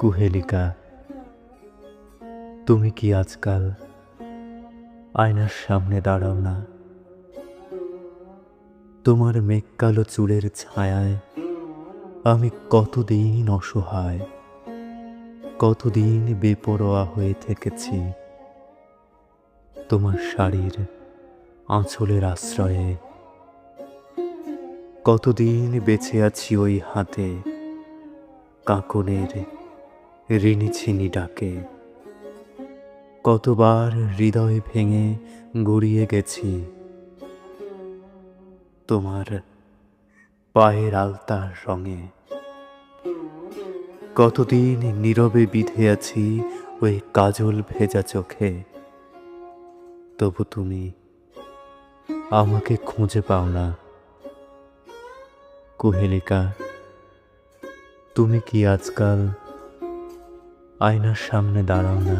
কুহেলিকা, তুমি কি আজকাল আয়নার সামনে দাঁড়াও না? তোমার মেঘকালো চুলের ছায়ায় আমি কতদিন অসহায়, কতদিন বেপরোয়া হয়ে থেকেছি। তোমার শাড়ির আঁচলের আশ্রয়ে কতদিন বেঁচে আছি ওই হাতে, কাকনের ঋণী ছিনি ডাকে। কতবার হৃদয় ভেঙে গড়িয়ে গেছি। তোমার পায়ের আলতার রঙে। কতদিন নীরবে বিধে আছি ওই কাজল ভেজা চোখে। তবু তুমি আমাকে খুঁজে পাও না। কুহেলিকা, তুমি কি আজকাল আয়নার সামনে দাঁড়াও না।